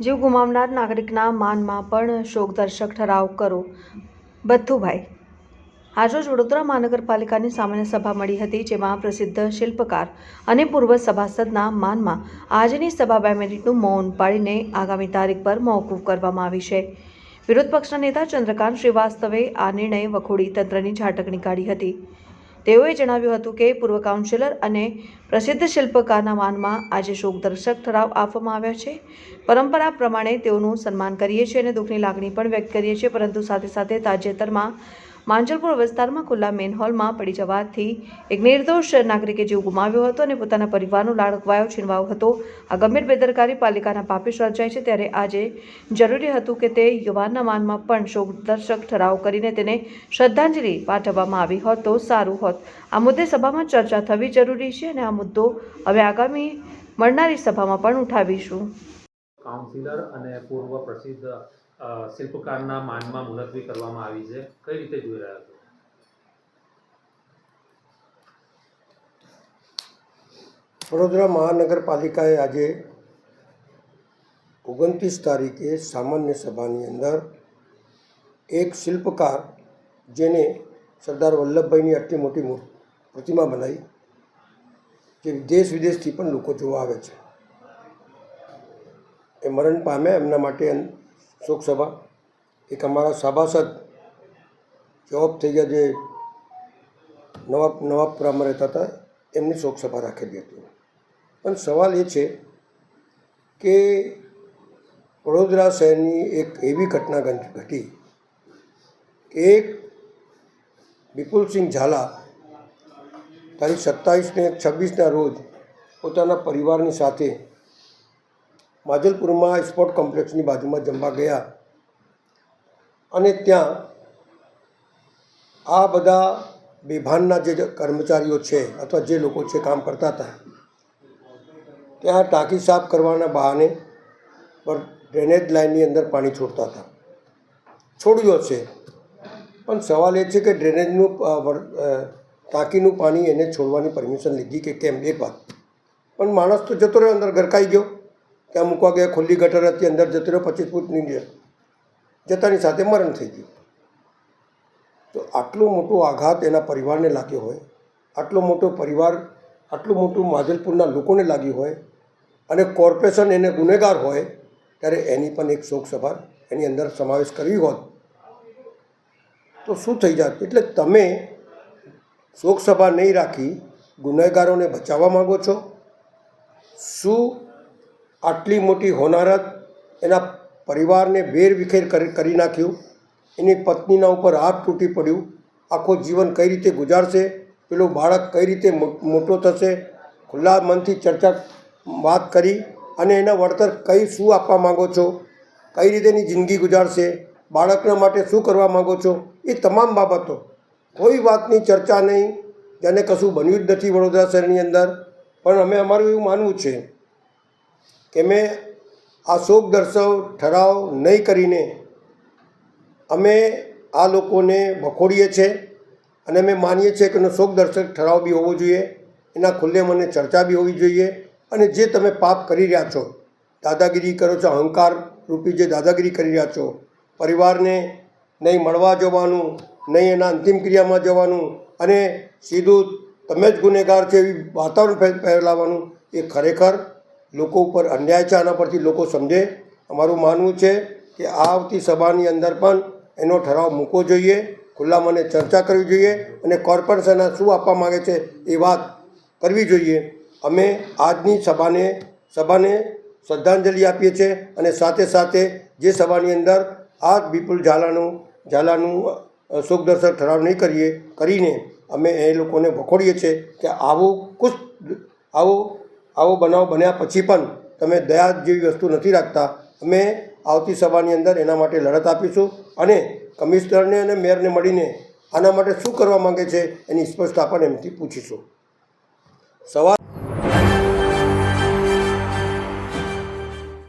જીવ ગુમાવનાર નાગરિકના માનમાં પણ શોકદર્શક ઠરાવ કરો. બથુભાઈ, આજરોજ વડોદરા મહાનગરપાલિકાની સામાન્ય સભા મળી હતી, જેમાં પ્રસિદ્ધ શિલ્પકાર અને પૂર્વ સભાસદના માનમાં આજની સભા બે મિનિટનું મૌન પાડીને આગામી તારીખ પર મોકૂફ કરવામાં આવી છે. વિરોધ પક્ષના નેતા ચંદ્રકાંત શ્રીવાસ્તવે આ નિર્ણય વખોડી તંત્રની ઝાટકણી કાઢી હતી. તેઓએ જણાવ્યું હતું કે પૂર્વ કાઉન્સિલર અને પ્રસિદ્ધ શિલ્પકારના માનમાં આજે શોકદર્શક ઠરાવ આપવામાં આવ્યા છે. પરંપરા પ્રમાણે તેઓનું સન્માન કરીએ છીએ અને દુઃખની લાગણી પણ વ્યક્ત કરીએ છીએ, પરંતુ સાથે સાથે તાજેતરમાં માંજલપુર વિસ્તારમાં ખુલ્લા મેન હોલમાં પડી જવાથી એક નિર્દોષ નાગરિકે જીવ ગુમાવ્યો હતો અને પોતાના પરિવારનો લાડકવાયો છીનવાયો હતો. આ ગંભીર બેદરકારી પાલિકાના પાપે સર્જાય છે. ત્યારે આજે જરૂરી હતું કે તે યુવાનના માનમાં પણ શોકદર્શક ઠરાવ કરીને તેને શ્રદ્ધાંજલિ પાઠવવામાં આવી હોત તો સારું હોત. આ મુદ્દે સભામાં ચર્ચા થવી જરૂરી છે અને આ મુદ્દો હવે આગામી મળનારી સભામાં પણ ઉઠાવીશું. કાઉન્સિલર અને પૂર્વ પ્રસિદ્ધ શિલ્પકારના માનમાં મુલતવી કરવામાં આવી છે. કઈ રીતે જોઈ રહ્યા છો? વડોદરા મહાનગરપાલિકાએ આજે ઓગણત્રીસ તારીખે સામાન્ય સભાની અંદર એક શિલ્પકાર જેને સરદાર વલ્લભભાઈની આટલી મોટી પ્રતિમા બનાવી, જે દેશ વિદેશથી પણ લોકો જોવા આવે છે. એ મરણ પામે એમના માટે શોકસભા એક અમારા સભાસદ જોબ થઈ ગયા જે નવાબ નવાબપુરામાં રહેતા હતા, એમની શોકસભા રાખેલી હતી. પણ સવાલ એ છે કે વડોદરા શહેરની એક એવી ઘટના ઘટી એક વિપુલસિંહ ઝાલા તારીખ સત્તાવીસ ને છવ્વીસના રોજ પોતાના પરિવારની સાથે માજલપુરમાં સ્પોર્ટ કોમ્પ્લેક્સની બાજુમાં જમવા ગયા. અને ત્યાં આ બધા બેભાનના જે કર્મચારીઓ છે અથવા જે લોકો છે કામ કરતા હતા, ત્યાં ટાંકી સાફ કરવાના બહાને પર ડ્રેનેજ લાઇનની અંદર પાણી છોડતા હતા. છોડ્યો છે. પણ સવાલ એ છે કે ડ્રેનેજનું ટાંકીનું પાણી એને છોડવાની પરમિશન લીધી કે કેમ? એક વાત. પણ માણસ તો જતો રહ્યો, અંદર ગરકાઈ ગયો. ત્યાં મૂકવા ગયા ખુલ્લી ગટર હતી અંદર જતો રહ્યો, પચીસ ફૂટ નીચે જતાની સાથે મરણ થઈ ગયું. તો આટલું મોટો આઘાત એના પરિવારને લાગ્યો હોય, આટલો મોટો પરિવાર, આટલું મોટું માધલપુરના લોકોને લાગ્યું હોય, અને કોર્પોરેશન એને ગુનેગાર હોય, ત્યારે એની પણ એક શોક સભા એની અંદર સમાવેશ કરવી હોત. તો શું થઈ જાત? એટલે તમે શોકસભા નહીં રાખી ગુનેગારોને બચાવવા માગો છો? શું આટલી મોટી હોનારત એના પરિવારને વેરવિખેર કરી નાખ્યું. એની પત્નીના ઉપર હાથ તૂટી પડ્યું. આખું જીવન કઈ રીતે ગુજારશે? પેલું બાળક કઈ રીતે મોટો થશે? ખુલ્લા મનથી ચર્ચા વાત કરી અને એના વળતર કઈ શું આપવા માગો છો? કઈ રીતે એની જિંદગી ગુજારશે? બાળકના માટે શું કરવા માગો છો? એ તમામ બાબતો. કોઈ વાતની ચર્ચા નહીં. જેને કશું બન્યું જ નથી વડોદરા શહેરની અંદર. પણ અમે અમારું એવું માનવું છે કે મેં આ શોક દર્શવ ઠરાવ નહીં કરીને અમે આ લોકોને વખોડીએ છીએ અને અમે માનીએ છીએ કે એનો શોક દર્શક ઠરાવ બી હોવો જોઈએ, એના ખુલ્લે મને ચર્ચા બી હોવી જોઈએ અને જે તમે પાપ કરી રહ્યા છો, દાદાગીરી કરો છો, અહંકાર રૂપી જે દાદાગીરી કરી રહ્યા છો, પરિવારને નહીં મળવા જવાનું, નહીં એના અંતિમ ક્રિયામાં જવાનું અને સીધું તમે જ ગુનેગાર છે એવી વાતાવરણ ફેલાવવાનું એ ખરેખર લોકો ઉપર અન્યાય છે, આના પરથી લોકો સમજે. અમારું માનવું છે કે આવતી સભાની અંદર પણ એનો ઠરાવ મૂકવો જોઈએ ખુલ્લા મને ચર્ચા કરવી જોઈએ અને કોર્પોરેશન શું આપવા માગે છે એ વાત કરવી જોઈએ. અમે આજની સભાને સભાને શ્રદ્ધાંજલિ આપીએ છીએ અને સાથે સાથે જે સભાની અંદર આ વિપુલ ઝાલાનું ઝાલાનું સુખદર્શક ઠરાવ નહીં કરીએ, કરીને અમે એ લોકોને વખોડીએ છીએ કે આવું કુશ આવો આવો બનાવ બન્યા પછી પણ તમે દયા જેવી વસ્તુ નથી રાખતા. અમે આવતી સભાની અંદર એના માટે લડત આપીશું અને કમિશનરને અને મેયરને મળીને આના માટે શું કરવા માંગે છે એની સ્પષ્ટતા પણ એમથી પૂછીશું. સવાલ